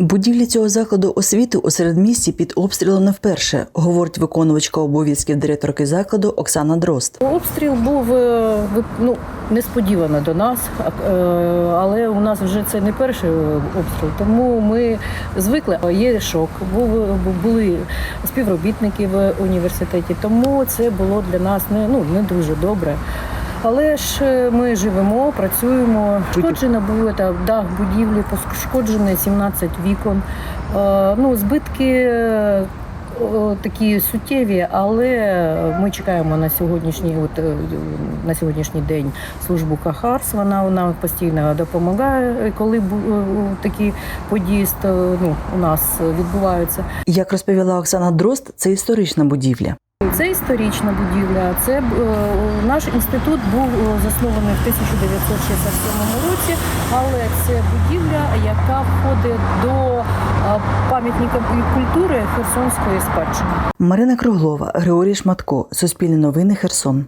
Будівлі цього закладу освіти у середмісті під обстрілом не вперше, говорить виконувачка обов'язків директорки закладу Оксана Дрозд. Обстріл був е, ну, несподівано до нас, е, але у нас вже це не перший обстріл, тому ми звикли. Є шок. Були співробітники в університеті, тому це було для нас не, ну, не дуже добре. Але ж е, ми живемо, працюємо. Пошкоджена була та дах будівлі, пошкоджені 17 вікон. Е, Ну, збитки е, такі суттєві, але ми чекаємо на сьогоднішній, от, е, на сьогоднішній день службу Кахарс. Вона, вона постійно допомагає, коли бу- е, такі події ну, у нас відбуваються. Як розповіла Оксана Дрозд, це історична будівля. Це історична будівля. Це е, наш інститут був е, заснований в 1967 році, але це будівля, яка входить до е, пам'ятника культури Херсонської спадщини. Марина Круглова, Григорій Шматко, Суспільне новини Херсон.